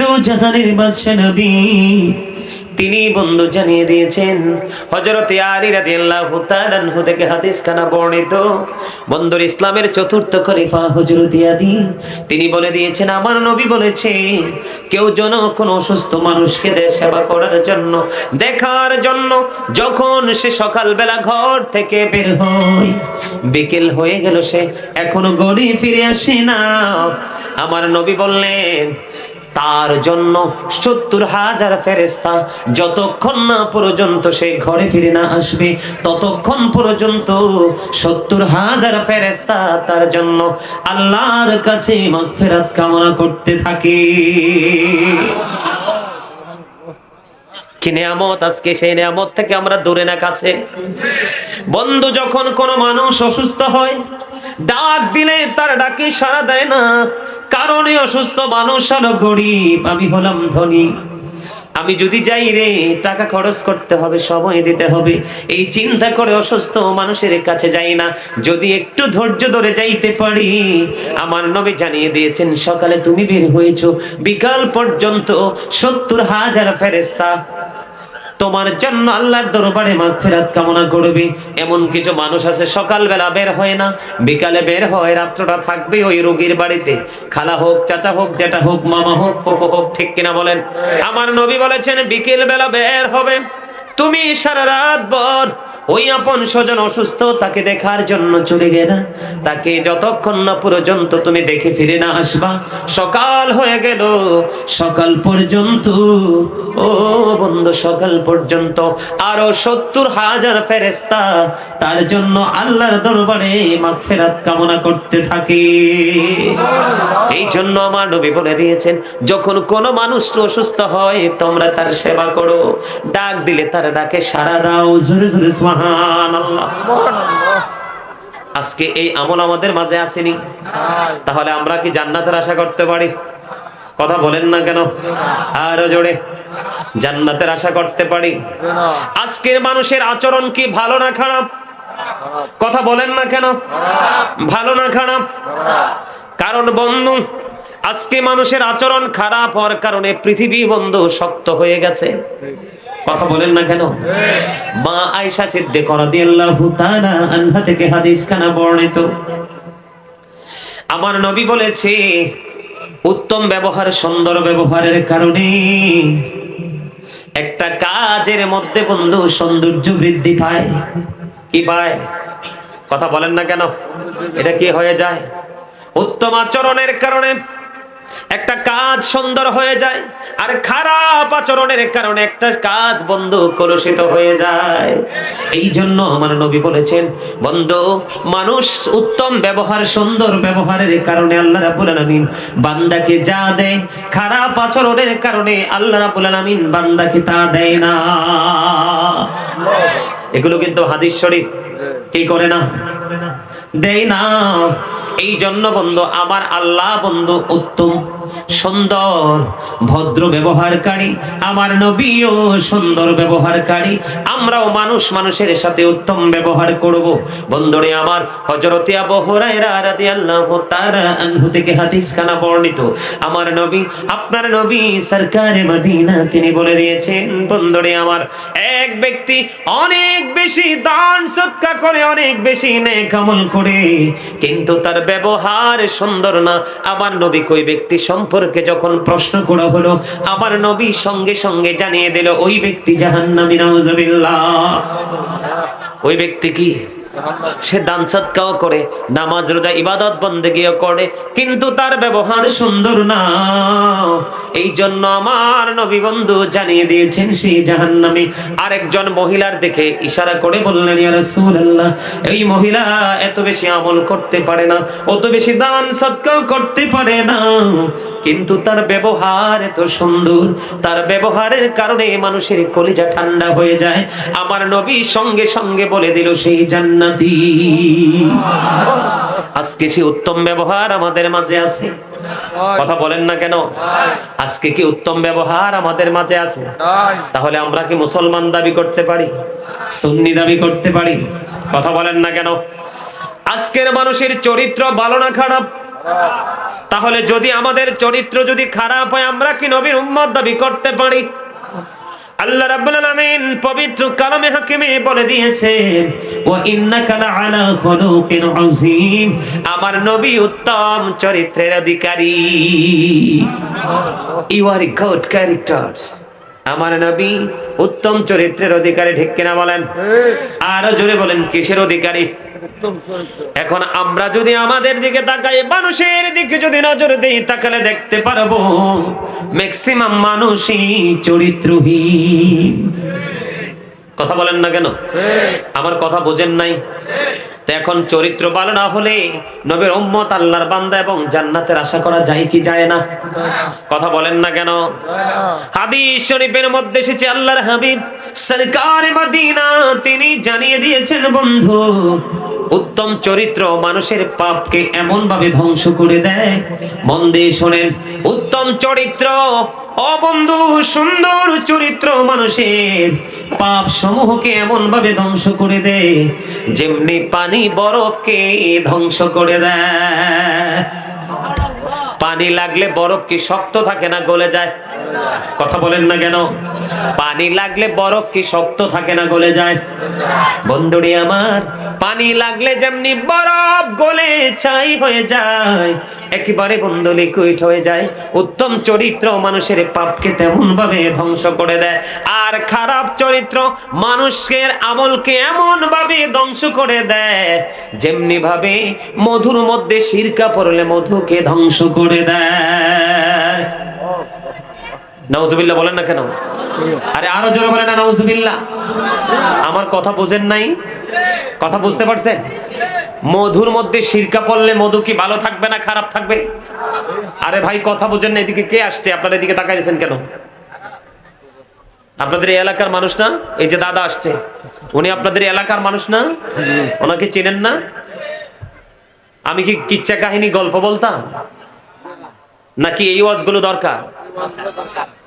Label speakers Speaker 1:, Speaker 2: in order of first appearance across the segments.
Speaker 1: দু জাহানের বাদশা নবী। তিনি বন্ধু জানিয়ে দিয়েছেন, হযরত আলী রাদিয়াল্লাহু তাআলা থেকে হাদিস খানা বর্ণিত। বন্ধুর ইসলামের চতুর্থ খলিফা হযরত আলী। তিনি বলে দিয়েছেন, আমার নবী বলেছে, কেউ যেন কোন অসুস্থ মানুষকে দেয় সেবা করার জন্য, দেখার জন্য যখন সে সকালবেলা ঘর থেকে বের হয়, বিকেল হয়ে গেল সে এখনও গড়ি ফিরে আসে না। আমার নবী বললেন তার জন্য সত্তর হাজার ফেরেস্তা যতক্ষণ না পর্যন্ত সে ঘরে ফিরে না আসবে, ততক্ষণ পর্যন্ত সত্তর হাজার ফেরেস্তা তার জন্য আল্লাহর কাছে মাগফিরাত কামনা করতে থাকে। কি নিয়ামত? আজকে সেই নিয়ামত থেকে আমরা দূরে না কাছে। বন্ধু, যখন কোনো মানুষ অসুস্থ হয়, ডাক দিলে তার ডাকে সাড়া দেয় না। কারণে অসুস্থ মানুষ হলো গরিব, আমি হলাম ধনী। আমি যদি যাই রে, টাকা খরচ করতে হবে, সময় দিতে হবে। এই চিন্তা করে অসুস্থ মানুষের কাছে যাই না। যদি একটু ধৈর্য ধরে যাইতে পারি, আমার নবী জানিয়ে দিয়েছেন, সকালে তুমি বের হয়েছো। বিকাল পর্যন্ত সত্তর হাজার ফেরেস্তা তোমার জন্য আল্লাহর দরবারে মাগফিরাত কামনা করবে। এমন কিছু মানুষ আছে, সকালবেলা বের হয় না। বিকালে বের হয়, রাত্রটা থাকবে ওই রোগীর বাড়িতে। খালা হোক, চাচা হোক যেটা হোক, মামা হোক, ফুফু হোক, ঠিক কিনা বলেন? আমার নবী বলেছেন বিকেল বেলা বের হবে। তুমি সারা রাত ভর ওই আপন স্বজন অসুস্থ, তাকে দেখার জন্য চলে গেলা। তাকে যতক্ষণ না পর্যন্ত তুমি দেখে ফিরে না আসবা, সকাল হয়ে গেল। সকাল পর্যন্ত, ও বন্ধু, সকাল পর্যন্ত। আরও সত্তর হাজার ফেরেস্তা তার জন্য আল্লাহর দরবারে মাগফিরাত কামনা করতে থাকে। এই জন্য আমার নবী বলে দিয়েছেন, যখন কোনো মানুষ অসুস্থ হয়, তোমরা তার সেবা করো। ডাক দিলে তার ডাকে সারা দাও জোরে জোরে সুবহানাল্লাহ। আজকে এই আমল আমাদের মাঝে আসেনি। তাহলে আমরা কি জান্নাতের আশা করতে পারি? কথা বলেন না কেন? আরও জোরে। জান্নাতের আশা করতে পারি? আজকের মানুষের আচরণ কি ভালো না খারাপ? কথা বলেন না কেন? ভালো না খারাপ? কারণ বন্ধু আজকে মানুষের আচরণ খারাপ হওয়ার কারণে পৃথিবী বন্ধু শক্ত হয়ে গেছে। কথা বলেন না কেন? মা আয়েশা সিদ্দিক রাদিয়াল্লাহু তাআলা আনহা থেকে হাদিস খানা বর্ণিত। আমার নবী বলেছে, উত্তম ব্যবহার সুন্দর ব্যবহারের কারণে একটা কাজের মধ্যে বন্ধু সৌন্দর্য বৃদ্ধি পায়। কি পায়? কথা বলেন না কেন? এটা কি হয়ে যায়? উত্তম আচরণের কারণে একটা কাজ সুন্দর হয়ে যায় আর খারাপ আচরণের কারণে একটা কাজ বন্ধ কলুষিত হয়ে যায়। এই জন্য আমার নবী বলেছেন, বন্ধু, মানুষ উত্তম ব্যবহার, সুন্দর ব্যবহারের কারণে আল্লাহ রাব্বুল আলামিন বান্দাকে যা দেয়, খারাপ আচরণের কারণে আল্লাহ রাব্বুল আলামিন বান্দাকে তা দেয় না। এগুলো কিন্তু হাদিস শরীফ। কি করে না? দেয় না। এই জন্য বন্ধু, আমার আল্লাহ বন্ধু উত্তম, সুন্দর, ভদ্র ব্যবহারকারী, আমার নবীও সুন্দর ব্যবহারকারী। আমরাও মানুষ মানুষের সাথে উত্তম ব্যবহার করব। বন্ধুরে, আমার হযরতে আবু হুরায়রা রাদিয়াল্লাহু তাআলা আনহু থেকে হাদিস খানা বর্ণিত। আমার নবী, আপনার নবী সরকারে মদিনা তিনি বলে দিয়েছেন, বন্ধুরে, আমার এক ব্যক্তি অনেক বেশি দান সৎকার করে অনেক বেশি নেক আমল করে। কিন্তু তার ব্যবহার সুন্দর না। আমার নবী কই ব্যক্তি সম্পর্কে যখন প্রশ্ন করা হলো, আমার নবী সঙ্গে সঙ্গে জানিয়ে দিল, ওই ব্যক্তি জাহান্নামী, নাউজুবিল্লাহ। ওই ব্যক্তি কি? সে দান সৎকাও করে, নামাজ, রোজা, ইবাদত, বন্দেগিও করে, কিন্তু তার ব্যবহার সুন্দর না। এই জন্য আমার নবী বন্ধু জানিয়ে দিয়েছেন, সেই জাহান্নামী আরেকজন মহিলার দেখে ইশারা করে বললেন এই মহিলা এত বেশি আমল করতে পারে না, অত বেশি দান সৎকাও করতে পারে না। কিন্তু তার ব্যবহার এত সুন্দর, তার ব্যবহারের কারণে মানুষের কলিজা ঠান্ডা হয়ে যায়। আমার নবী সঙ্গে সঙ্গে বলে দিল, সেই জান্নাতি আজকে সে উত্তম ব্যবহার আমাদের মাঝে আছে। কথা বলেন না কেন? আজকে কি উত্তম ব্যবহার আমাদের মাঝে আছে? তাহলে আমরা কি মুসলমান দাবি করতে পারি? সুন্নি দাবি করতে পারি? কথা বলেন না কেন? আজকের মানুষের চরিত্র ভালো না খারাপ। তাহলে যদি আমাদের চরিত্র যদি খারাপ হয় আমরা কি নবীর উম্মত দাবি করতে পারি? আল্লাহ রাব্বুল আলামিন পবিত্র কালামে হাকিমে বলে দিয়েছেন ওয়া ইন্নাকা লাআলা খুলুকিন আযীম আমার নবী উত্তম চরিত্রের অধিকারী। ইউ আর গুড ক্যারেক্টার আমার নবী উত্তম চরিত্রের অধিকারী ঠিক কিনা বলেন? আরও জোরে বলেন কিসের অধিকারী? এখন আমরা যদি আমাদের দিকে তাকাই মানুষের দিকে যদি নজর দেই তাকালে দেখতে পারব ম্যাক্সিমাম মানুষই চরিত্রহীন। কথা বলেন না কেন? আমার কথা বোঝেন নাই? এখন চরিত্র ভালো না হলে নবীর উম্মত আল্লাহর বান্দা এবং জান্নাতের আশা করা যায় কি যায় না? কথা বলেন না কেন? হাদিস শরীফের মধ্যে এসেছে আল্লাহর হাবিব সরকার মদিনা তিনি জানিয়ে দিয়েছেন বন্ধু উত্তম চরিত্র মানুষের পাপকে এমন ভাবে ধ্বংস করে দেয়। মন দিয়ে শোনেন, উত্তম চরিত্র ও বন্ধু সুন্দর চরিত্র মানুষের পাপ সমূহকে এমন ভাবে ধ্বংস করে দেয়, যেমনি পানি বরফকে ধ্বংস করে দেয়। পানি লাগলে বরফ কি শক্ত থাকে না গলে যায়? কথা বলেন না কেন? পানি লাগলে বরফ কি শক্ত থাকে না গলে যায়? বন্ধুরি আমার, পানি লাগলে যেমনি বরফ গলে ছাই হয়ে যায়, একেবারে বন্ধু লিকুইড হয়ে যায়। উত্তম চরিত্র মানুষের পাপকে তেমন ভাবে ধ্বংস করে দেয়। আর খারাপ চরিত্র মানুষের আমলকে এমন ভাবে ধ্বংস করে দেয় যেমনি ভাবে মধুর মধ্যে সিরকা পড়লে মধুকে ধ্বংস করে দেয়। নাউজুবিল্লাহ বলেন না কেন? আরে আরও জোরে বলেন না নাউজুবিল্লাহ। আমার কথা বুঝেন নাই? কথা বুঝতে পারছেন? মধুর মধ্যে সিরকা পড়লে মধু কি ভালো থাকবে না খারাপ থাকবে? আরে ভাই কথা বুঝেন না এদিকে কে আসছে? আপনারা এদিকে তাকাইছেন কেন? আপনাদের এই এলাকার মানুষ না? এই যে দাদা আসছে। উনি আপনাদের এলাকার মানুষ না? ওনাকে চেনেন না? আমি কি কিচ্ছা কাহিনী গল্প বলতাম? নাকি এই ওয়াজগুলো দরকার?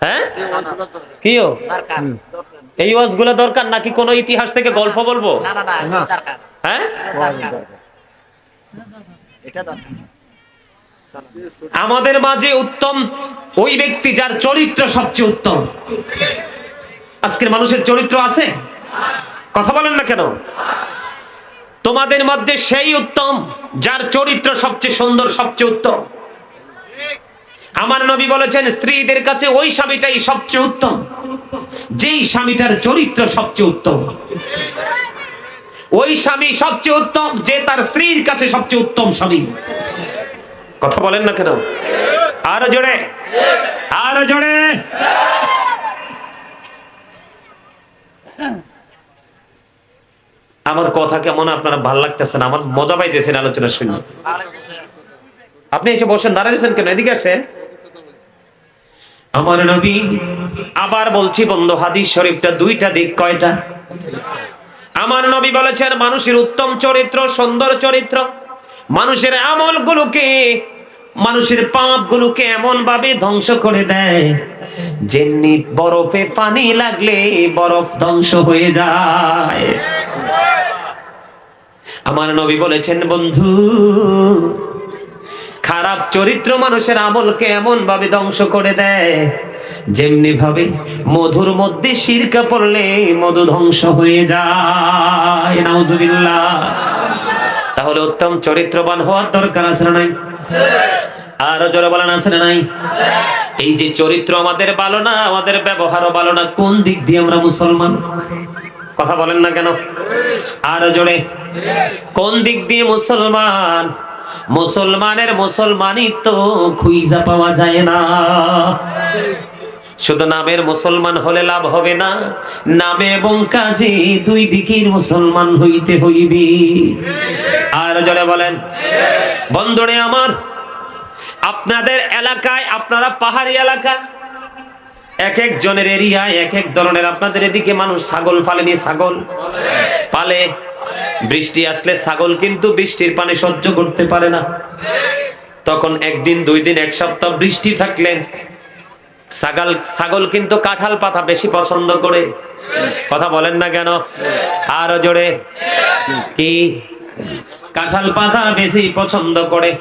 Speaker 1: হ্যাঁ? কিও? এই ওয়াজগুলো দরকার নাকি কোনো ইতিহাস থেকে গল্প বলব?
Speaker 2: না না না এটা দরকার।
Speaker 1: হ্যাঁ?
Speaker 2: এটা দরকার।
Speaker 1: আমাদের মাঝে উত্তম ওই ব্যক্তি যার চরিত্র সবচেয়ে উত্তম। আজকের মানুষের চরিত্র আছে? কথা বলেন না কেন? তোমাদের মধ্যে সেই উত্তম যার চরিত্র সবচেয়ে সুন্দর সবচেয়ে উত্তম। আমার নবী বলেছেন, স্ত্রীদের কাছে ওই স্বামীটাই সবচেয়ে উত্তম। যেই স্বামীটার চরিত্র সবচেয়ে উত্তম। ওই স্বামী সবচেয়ে উত্তম, যে তার স্ত্রীর কাছে সবচেয়ে উত্তম স্বামী। কথা বলেন না কেন? আরও জোরে। আরও জোরে। আমার কথা কেমন আপনারা ভালো লাগতেছেন? আমার মজা পাইতেছেন আলোচনা শুনে। আপনি এসে বসেন দাঁড়িয়েছেন কেন? এদিকে আসেন। আমার নবী, আবার বলছি, বন্ধু, হাদিস শরীফটা দুইটা দিক কয়টা? আমার নবী বলেছেন, মানুষের উত্তম চরিত্র, সুন্দর চরিত্র, মানুষের আমলগুলোকে, মানুষের পাপগুলোকে এমন ভাবে ধ্বংস করে দেয়, যেমনি বরফে পানি লাগলে বরফ ধ্বংস হয়ে যায়। আমার নবী বলেছেন, বন্ধু খারাপ চরিত্র মানুষের আমলকে এমন ভাবে ধ্বংস করে দেয়, যেমনি ভাবে মধুর মধ্যে সিরকা পড়লে মধু ধ্বংস হয়ে যায়। নাউজুবিল্লাহ। তাহলে উত্তম চরিত্রবান হওয়ার দরকার আছে না নাই? আরও জোরে বলেন আছে না নাই? এই যে চরিত্র আমাদের ভালো না, আমাদের ব্যবহারও ভালো না, কোন দিক দিয়ে আমরা মুসলমান? কথা বলেন না কেন? আরও জোরে। কোন দিক দিয়ে মুসলমান? মুসলমানের মুসলমানই তো খুঁজা পাওয়া যায় না। শুধু নামের মুসলমান হলে লাভ হবে না, নামে এবং কাজে দুই দিকের মুসলমান হইতে হইবি। আর জনে বলেন, বন্ধুরে আমার, আপনাদের এলাকায়, আপনারা পাহাড়ি এলাকা, এক এক জনের এরিয়ায়, এক এক ধরনের, আপনাদের এদিকে মানুষ ছাগল ফালেনি ছাগল পালে। বৃষ্টি আসলে ছাগল কিন্তু বৃষ্টির পানি সহ্য করতে পারে না। তখন একদিন, দুই দিন, এক সপ্তাহ বৃষ্টি থাকলে ছাগল ছাগল কিন্তু কাঁঠাল পাতা বেশি পছন্দ করে। কথা বলেন না কেন? আরও জোরে। কি? কাঁঠাল পাতা বেশি পছন্দ করে।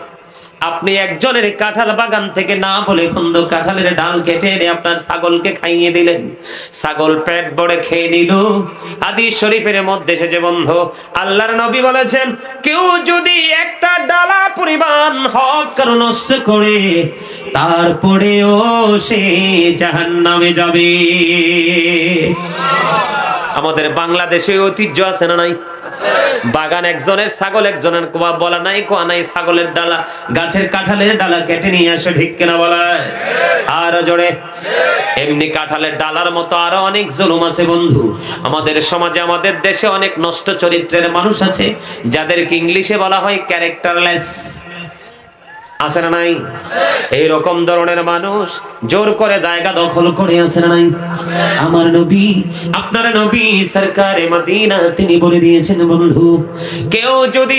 Speaker 1: আপনি একজনের কাঁঠাল বাগান থেকে না বলে বন্ধু কাঁঠালের ডাল কেটে এনে আপনার ছাগলকে খাইয়ে দিলেন। ছাগল পেট ভরে খেয়ে নিল। হাদিস শরীফের মধ্যে এসেছে, বন্ধু, আল্লাহর নবী বলেছেন, কেউ যদি একটা ডালা পরিমাণ হক কারও নষ্ট করে, তারপরেও সে জাহান্নামে যাবে। আমাদের বাংলাদেশে ঐতিহ্য আছে না নাই? বাগান একজনের, ছাগল একজনের কোয়া বলা নাই, কোয়া নাই, ছাগলের ডালা, গাছের কাঁঠালের ডালা কেটে নিয়ে আসে, ঠিক কিনা বলা? আরও জোরে। এমনি কাঁঠালের ডালার মতো আরও অনেক জুলুম আছে বন্ধু। আমাদের সমাজে, আমাদের দেশে অনেক নষ্ট চরিত্রের মানুষ আছে, যাদেরকে ইংলিশে বলা হয় ক্যারেক্টারলেস আছে না নাই? এই রকম ধরনের মানুষ জোর করে জায়গা দখল করে আছে না নাই? আমার নবী, আপনার নবী সরকারে মদিনা তিনি বলে দিয়েছেন, বন্ধু, কেউ যদি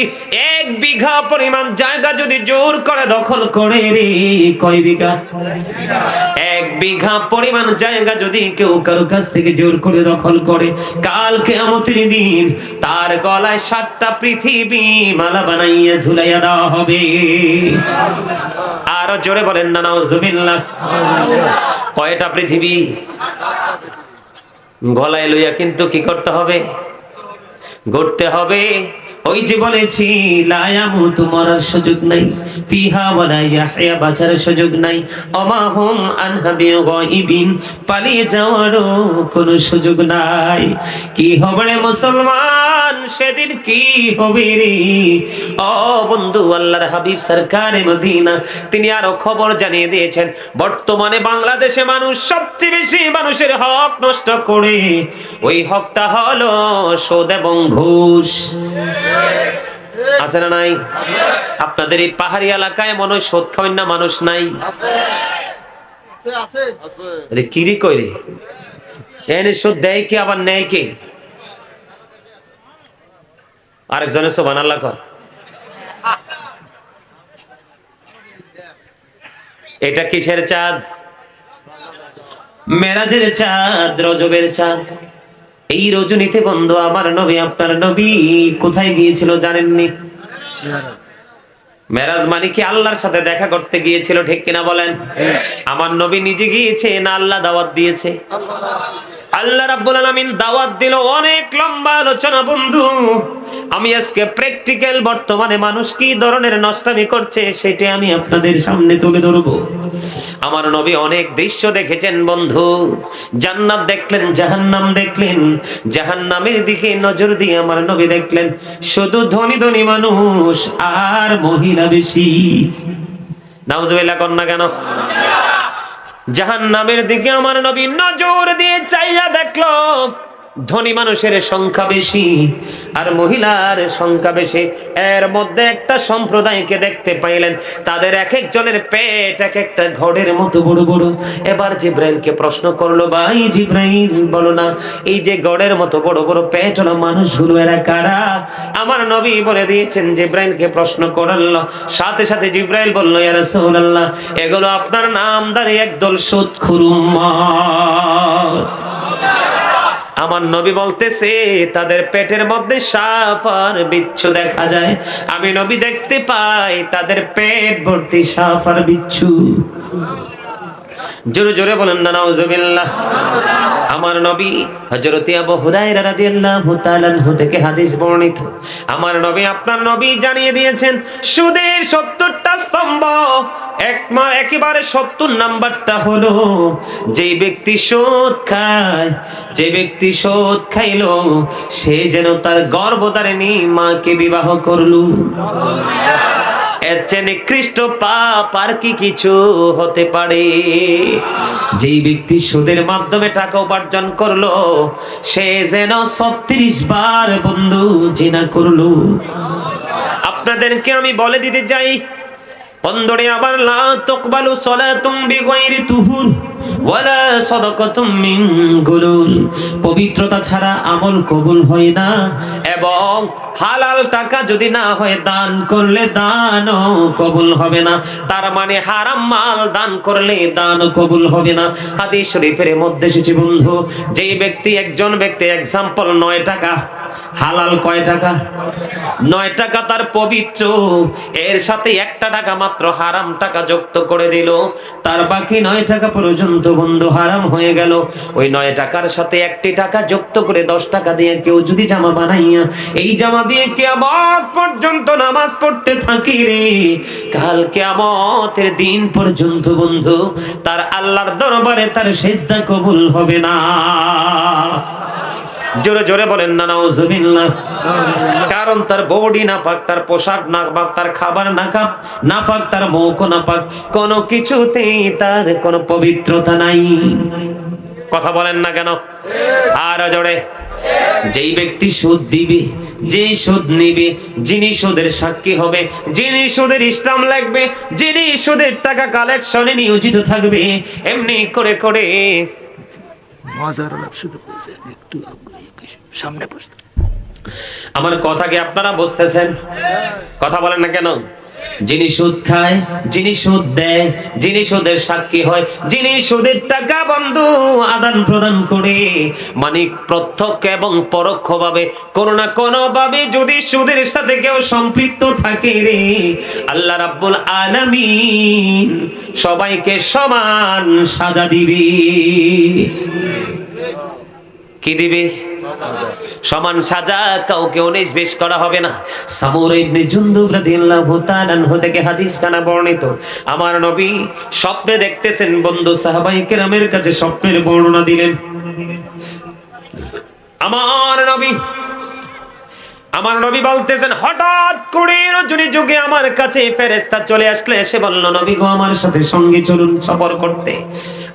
Speaker 1: এক বিঘা পরিমাণ জায়গা যদি জোর করে দখল করে রে, কয় বিঘা? এক বিঘা পরিমাণ জায়গা যদি কেউ কারও কাছ থেকে জোর করে দখল করে, কাল কেয়ামতের দিন তার গলায় সাতটা পৃথিবী মালা বানাইয়া ঝুলাইয়া দেওয়া হবে। আরও জোরে বলেন, না নাউজুবিল্লাহ কয়টা পৃথিবী? গলায় লইয়া কিন্তু কি করতে হবে? ঘুরতে হবে। ওই যে বলেছি লায়ামু তোমার সুযোগ নাই। ফিহা ওয়ালা ইয়াহয়া, বাঁচার সুযোগ নাই। অমাহুম আনহা বিগাইবিন পালিয়ে যাওয়ারও কোনো সুযোগ নাই। কি হবে রে মুসলমান সেদিন কি হবে রে? ও বন্ধু আল্লাহর হাবিব সরকারে মদিনা। তিনি আরও খবর জানিয়ে দিয়েছেন বর্তমানে বাংলাদেশে মানুষ সবচেয়ে বেশি মানুষের হক নষ্ট করে। ওই হকটা হলো সুদ এবং ঘুষ। আছে না নাই? আপনাদের এই পাহাড়ি এলাকায় মনে হয় সোদ খাবেন না মানুষ নাই? কিরি কই রে এনে সোদ দেয় কে আবার নেয় কে? আরেকজনের সোবান আল্লাহ কর। এটা কিসের চাঁদ? মেরাজের চাঁদ রজবের চাঁদ। এই রজনীতে বন্ধু আমার নবী আপনার নবী কোথায় গিয়েছিল জানেননি? মেরাজ মানে কি আল্লাহর সাথে দেখা করতে গিয়েছিল ঠিক কিনা বলেন? আমার নবী নিজে গিয়েছে না আল্লাহ দাওয়াত দিয়েছে। আল্লাহ রাব্বুল আলামিন দাওয়াত দিল অনেক লম্বা আলোচনা, বন্ধু। আমি আজকে প্র্যাকটিক্যাল বর্তমানে মানুষ কি ধরনের নষ্টামি করছে সেটা আমি আপনাদের সামনে তুলে ধরবো। আমার নবী অনেক দৃশ্য দেখেছেন, বন্ধু। জান্নাত দেখলেন, জাহান্নাম দেখলেন। জাহান্নামের দিকে নজর দিয়ে আমার নবী দেখলেন, শুধু ধনী ধনী মানুষ আর মহিলা বেশি। নাউজুবিল্লাহ কন্যা কেন? জাহান নামের দিকে আমার নবী নজর দিয়ে চাইয়া দেখল। ধনী মানুষের সংখ্যা বেশি আর মহিলার সংখ্যা বেশি। এর মধ্যে একটা সম্প্রদায়কে দেখতে পাইলেন, তাদের এক একজনের পেট এক একটা ঘরের মতো বড় বড়। এবার জিব্রাইলকে প্রশ্ন করল, ভাই জিব্রাইল, বলো না, এই যে গড়ের মতো বড় বড় পেট হলো মানুষগুলো, এরা কারা? আমার নবী বলে দিয়েছেন, জিব্রাইলকে প্রশ্ন করল, সাথে সাথে জিব্রাইল বলল, ইয়া রাসূলুল্লাহ, এগুলো আপনার নামদারি একদল সুদখুর উম্মত। আমার নবী বলতেছে, তাদের পেটের মধ্যে সাপ আর বিচ্ছু দেখা যায়। আমি নবী দেখতে পাই, তাদের পেট ভর্তি সাপ আর বিচ্ছু। জোরে জোরে বলেন না নাউজুবিল্লাহ আমার নবী হযরত আবু হুরায়রা রাদিয়াল্লাহু তাআলা থেকে হাদিস বর্ণিত। আমার নবী আপনার নবী জানিয়ে দিয়েছেন সুদের 70টা স্তম্ভ, এক মা একেবারে 70 নাম্বারটা হলো, যেই ব্যক্তি সুদ খায়, যে ব্যক্তি সুদ খাইলো, সে যেন তার গর্ভধারিণী মাকে বিবাহ করল। এর চেয়ে নিকৃষ্ট পাপ আর কি কিছু হতে পারে? যেই ব্যক্তি সুদের মাধ্যমে টাকা উপার্জন করল, সে যেন ছত্রিশ বার বন্ধু জিনা করল। আপনাদেরকে আমি বলে দিতে চাই বন্ধুরে আবার লা তুকবালু সালাতুম বিগাইরি তুহুর, ওয়ালা সাদাকাতুম মিন গুলুল। পবিত্রতা ছাড়া আমল কবুল হয় না, এবং হালাল টাকা যদি না হয় দান করলে দানও কবুল হবে না। তার মানে হারাম মাল দান করলে দান কবুল হবে না। হাদিস শরীফের মধ্যে এসেছে বন্ধু, যেই ব্যক্তি, একজন ব্যক্তি এক্সাম্পল নয় টাকা হালাল কয় টাকা? নয় টাকা তার পবিত্র। এর সাথে একটা টাকা মাত্র হারাম টাকা যুক্ত করে দিল। তার বাকি নয় টাকা পর্যন্ত বন্ধু হারাম হয়ে গেল। ওই নয় টাকার সাথে একটি টাকা যুক্ত করে দশ টাকা দিয়ে কেউ যদি জামা বানাইয়া, এই জামা দিয়ে কেয়ামত পর্যন্ত নামাজ পড়তে থাকি রে। কাল কেয়ামতের দিন পর্যন্ত বন্ধু, তার আল্লাহর দরবারে তার সেজদা কবুল হবে না। জোরে জোরে বলেন না নাউজুবিল্লাহ কারণ তার বডি না পাক তার পোশাক না পাক তার খাবার না খাপ না পাক তার মুখ না পাক কোনো কিছুতেই তার কোনো পবিত্রতা নাই। কথা বলেন না কেন? আর জোরে। যেই ব্যক্তি সুদ দিবে, যেই সুদ নিবে, যিনি সুদের সাক্ষী হবে, যিনি সুদের ইসলাম লাগবে, যিনি সুদের টাকা কালেকশনে নিয়োজিত থাকবে, এমনি করে করে
Speaker 2: মজার আলাপ শুরু করেছেন একটু সামনে বসতে।
Speaker 1: আমার কথা কি আপনারা বুঝতেছেন? কথা বলেন না কেন? যিনি সুদ খায়, যিনি সুদ দেয়, যিনি সুদের সাক্ষী হয়, যিনি সুদের টাকা বন্ধু আদান প্রদান করে মানে প্রত্যক্ষ এবং পরোক্ষ ভাবে কোনো না কোনো ভাবে যদি সুদের সাথে কেউ সম্পৃক্ত থাকে রে, আল্লাহ রাব্বুল আলামিন সবাইকে সমান সাজা দিবি। কি দিবে? সমান সাজা কাউকে উনিশ বিশ করা হবে না। সামুর ইবনে জুনদুব রাদিয়াল্লাহু তাআলা আনহু থেকে হাদিস খানা বর্ণিত। আমার নবী স্বপ্নে দেখতেছেন বন্ধু সাহাবাই কেরামের কাছে স্বপ্নের বর্ণনা দিলেন। আমার নবী আমার নবী বলতেছেন, হঠাৎ করে রজনী যুগে আমার কাছে ফেরেশতা চলে আসলে? এসে বলল, নবী গো, আমার সাথে সঙ্গে চলুন সফর করতে।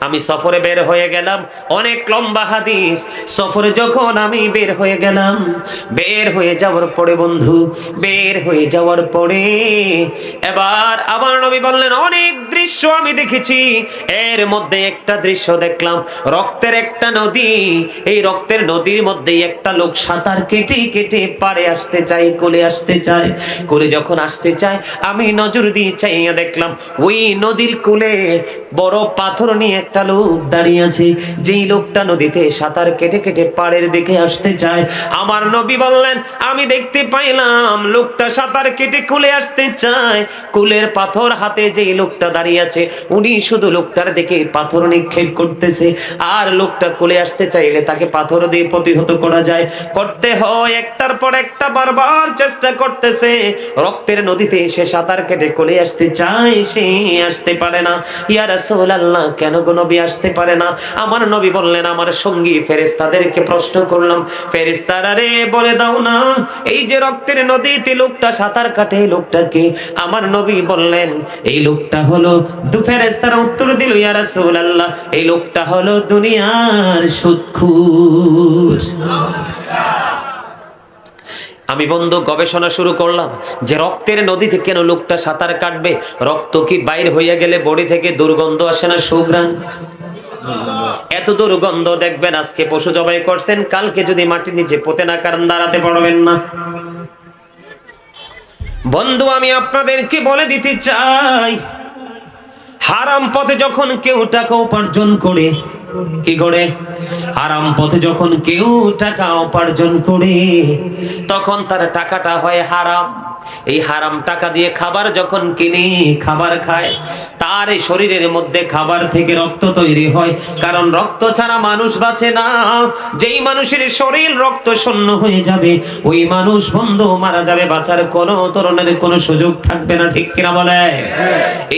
Speaker 1: আমি সফরে বের হয়ে গেলাম। অনেক লম্বা হাদিস। সফরে যখন আমি বের হয়ে গেলাম, বের হয়ে যাওয়ার পরে বন্ধু, বের হয়ে যাওয়ার পরে এবার আমার নবী বললেন, অনেক দৃশ্য আমি দেখেছি। এর মধ্যে একটা দৃশ্য দেখলাম, রক্তের একটা নদী। এই রক্তের নদীর মধ্যে একটা লোক সাঁতার কেটে কেটে পারে আসতে চাই কোলে আসতে চায়। কোলে যখন আসতে চায়, আমি নজর দিয়ে চাইয়া দেখলাম, ওই নদীর কোলে বড় পাথর নিয়ে একটা লোক দাঁড়িয়ে আছে, যেই লোকটা নদীতে সাঁতার কেটে কেটে পাড়ের দিকে আসতে চায়। আমার নবী বললেন, আমি দেখতে পাইলাম, লোকটা সাঁতার কেটে কুলে আসতে চায়। কুলের পাথর হাতে যেই লোকটা দাঁড়িয়ে আছে, উনি শুধু লোকটার দিকে পাথর নিক্ষেপ করতেছে। আর লোকটা কুলে আসতে চাইলে তাকে পাথর দিয়ে প্রতিহত করা যায়। করতে হয়, একটার পর একটা বারবার চেষ্টা করতেছে। রক্তের নদীতে সে সাঁতার কেটে কোলে আসতে চায়, সে আসতে পারে না। ইয়া রাসূলুল্লাহ, কেন গো নবী আসতে পারে না। আমার নবী বললেন, আমার সঙ্গী ফেরেশতাদেরকে প্রশ্ন করলাম, ফেরেশতারা রে, বলে দাও না, এই যে রক্তের নদীতে লোকটা সাঁতার কাটে লোকটাকে আমার নবী বললেন, এই লোকটা হলো দু ফেরেশতারা উত্তর দিল, ইয়া রাসূলুল্লাহ, এই লোকটা হলো দুনিয়ার সুদখুর আমি বন্ধু, গবেষণা শুরু করলাম যে রক্তের নদীতে কেন লোকটা সাঁতার কাটবে। রক্ত কি বাইর হইয়া গেলে বডি থেকে দুর্গন্ধ আসে না সুগ্রাণ এত দুর্গন্ধ দেখবেন, আজকে পশু জবাই করছেন, কালকে যদি মাটির নিচে পোতে না কারণ দাঁড়াতে পারবেন না। বন্ধু, আমি আপনাদেরকে বলে দিতে চাই, হারাম পথে যখন কেউ টাকা উপার্জন করে কি করে? আরাম পথে যখন কেউ টাকা উপার্জন করে তখন তার টাকাটা হয় হারাম। এই হারাম টাকা দিয়ে খাবার যখন কিনে, খাবার খায়, তার এই শরীরের মধ্যে খাবার থেকে রক্ত তৈরি হয়। কারণ রক্ত ছাড়া মানুষ বাঁচে না। যেই মানুষের শরীর রক্ত শূন্য হয়ে যাবে, ওই মানুষ বন্ধ মারা যাবে, বাঁচার কোনো ধরনের কোনো সুযোগ থাকবে না, ঠিক কিনা বলে?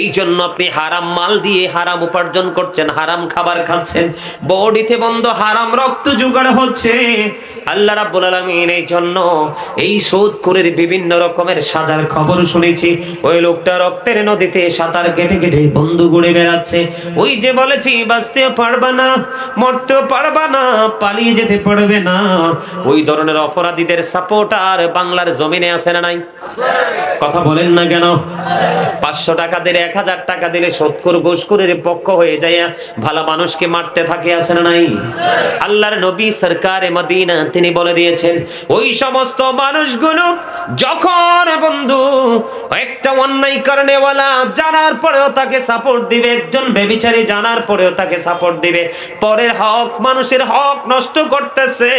Speaker 1: এই জন্য আপনি হারাম মাল দিয়ে হারাম উপার্জন করছেন, হারাম খাবার খাচ্ছেন। বডিতে বন্ধ হারাম রক্ত জোগাড় হচ্ছে। আল্লাহ রাব্বুল আলামিন এই জন্য এই সুদখোরের বিভিন্ন রকমের সাজার খবর শুনেছি। ওই লোকটা রক্তের নদীতে সাঁতার কেটে কেটে বন্ধু ঘুরে বেড়াচ্ছে। ওই যে বলেছি, বাঁচতেও পারবা না, মরতেও পারবা না, পালিয়ে যেতে পারবে না। ওই ধরনের অপরাধীদের সাপোর্টার বাংলার জমিনে আছে না নাই? কথা বলেন না কেন? পাঁচশো টাকা দিলে, এক হাজার টাকা দিলে সত্তর ঘুষখোরের পক্ষ হয়ে যায়। ভালো মানুষকে মারতে থাকে, আছে না নাই? আল্লাহর নবী সরকারে মদিনা, তিনি বলে দিয়েছেন, ওই সমস্ত মানুষগুলো যখন করে বন্ধু, একটা অন্যায় কারণেওয়ালা জানার পরেও তাকে সাপোর্ট দিবে, একজন বেবিচারী জানার পরেও তাকে সাপোর্ট দিবে। পরের হক মানুষের হক নষ্ট করতেছে,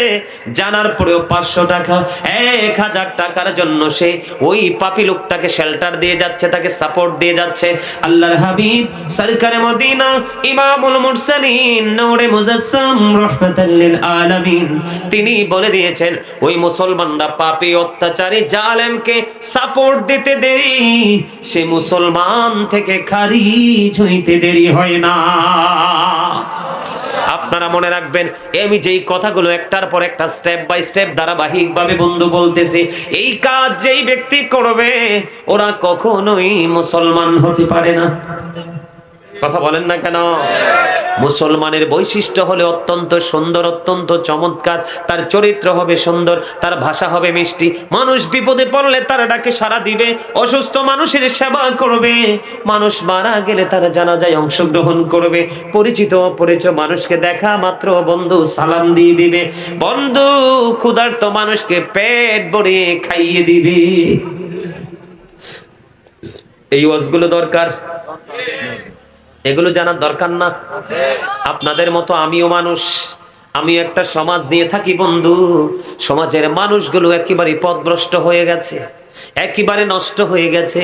Speaker 1: জানার পরেও পাঁচশো টাকা, এক হাজার টাকার জন্য সে ওই পাপি লোকটাকে শেল্টার দিয়ে যাচ্ছে, তাকে সাপোর্ট দিয়ে যাচ্ছে। আল্লাহর হাবিব, সরকারে মদিনা, ইমামুল মুরসালিন, নূরে মুজাসসাম, রাহমাতাল আলামিন, তিনি বলে দিয়েছেন, ওই মুসলমানরা পাপী অত্যাচারী, জালেমকে সাপোর্ট দিতে দেরি, সে মুসলমান থেকে খারিজ ছুঁইতে দেরি হয় না। আপনারা মনে রাখবেন আমি যেই কথাগুলো একটার পর একটা স্টেপ বাই স্টেপ ধারাবাহিক ভাবে বন্ধু বলতেছি, এই কাজ যেই ব্যক্তি করবে, ওরা কখনোই মুসলমান হতে পারে না। কথা বলেন না কেন? মুসলমানের বৈশিষ্ট্য হলে অত্যন্ত সুন্দর, অত্যন্ত চমৎকার। তার চরিত্র হবে সুন্দর, তার ভাষা হবে মিষ্টি। মানুষ বিপদে পড়লে তার ডাকে সারা দিবে, অসুস্থ মানুষের সেবা করবে। মানুষ মারা গেলে তার জানাজায় অংশগ্রহণ করবে। পরিচিত অপরিচিত মানুষকে দেখা মাত্র বন্ধু সালাম দিয়ে দিবে। বন্ধু ক্ষুধার্ত মানুষকে পেট ভরে খাইয়ে দিবে। এই ওয়াজগুলো দরকার? এগুলো জানার দরকার না। আপনাদের মতো আমিও মানুষ। আমি একটা সমাজ নিয়ে থাকি, বন্ধু। সমাজের মানুষগুলো একেবারে পথভ্রষ্ট হয়ে গেছে, একেবারে নষ্ট হয়ে গেছে,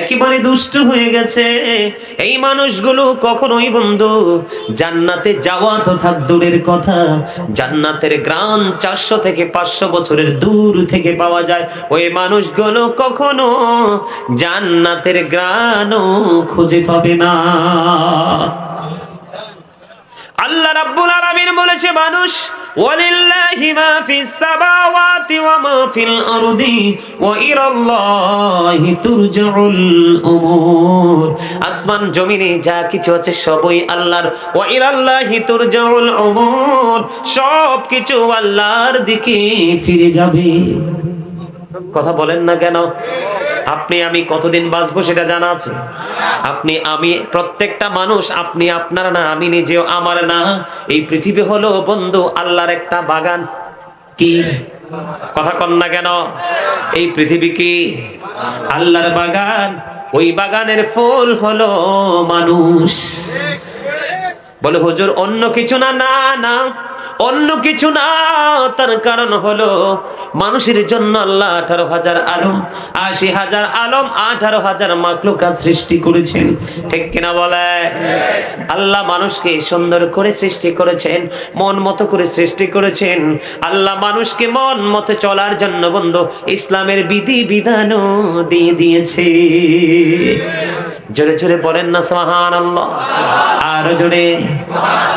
Speaker 1: একেবারে দুষ্ট হয়ে গেছে। এই মানুষগুলো কখনোই, বন্ধু, জান্নাতে যাওয়া তো থাক দূরের কথা। জান্নাতের গ্রাম চারশো থেকে পাঁচশো বছরের দূর থেকে পাওয়া যায়। ওই মানুষগুলো কখনো জান্নাতের গ্রানও খুঁজে পাবে না। আল্লাহ রাব্বুল আলামিন বলেছে, মানুষ, ওয়ালিল্লাহি মা ফিস সামাওয়াতি ওয়া মা ফিল আরদি ওয়া ইলাল্লাহি তুরজাউল উমুর। আসমান, জমিনে যা কিছু আছে সবই আল্লাহর। ওয়া ইলাল্লাহি তুরজাউল উমুর। সব কিছু আল্লাহর দিকে ফিরে যাবে। কথা বলেন না কেন? আপনি আমি কতদিন বাঁচবো সেটা জানা আছে? আপনি আমি প্রত্যেকটা মানুষ, আপনি আপনার না, আমি নিজেও আমার না। এই পৃথিবী হলো বন্ধু, আল্লাহর একটা বাগান। কি? কথা কন না কেন? এই পৃথিবী কি? আল্লাহর বাগান। ওই বাগানের ফুল হলো মানুষ। বলে, হুজুর, অন্য কিছু না না না। অন্য কিছু না, তার কারণ হলো মানুষের জন্য আল্লাহ আঠারো হাজার আলম, আশি হাজার আলম, আঠারো হাজার মাকলুকা সৃষ্টি করেছেন। ঠিক কিনা বলে? আল্লাহ মানুষকে সুন্দর করে সৃষ্টি করেছেন, মন মতো করে সৃষ্টি করেছেন। আল্লাহ মানুষকে মন মতো চলার জন্য বন্ধু, ইসলামের বিধি বিধানও দিয়ে দিয়েছে। জোরে জোরে বলেন না সোহান আরও জোরে।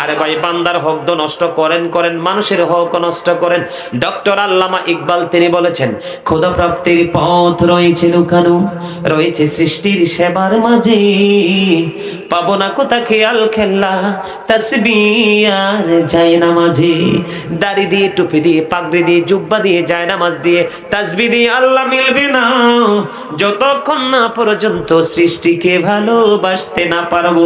Speaker 1: আরে ভাই, বান্দার হক নষ্ট করেন করেন, মানুষের হক নষ্ট করেন। ডক্টর আল্লামা ইকবাল তিনি বলেছেন খোদা প্রাপ্তির পথ রয়েছে লুকানো, রয়েছে সৃষ্টির সেবার মাঝে। পাবো না কোথা খেয়াল খেলা আর যায় না মাঝে দাড়ি দিয়ে, টুপি দিয়ে, পাগড়ি দিয়ে, জুব্বা দিয়ে যায় নামাজ দিয়ে, তাসবি দিয়ে আল্লাহ মিলবে না। যতক্ষণ না পর্যন্ত সৃষ্টিকে ভালোবাসতে না পারব।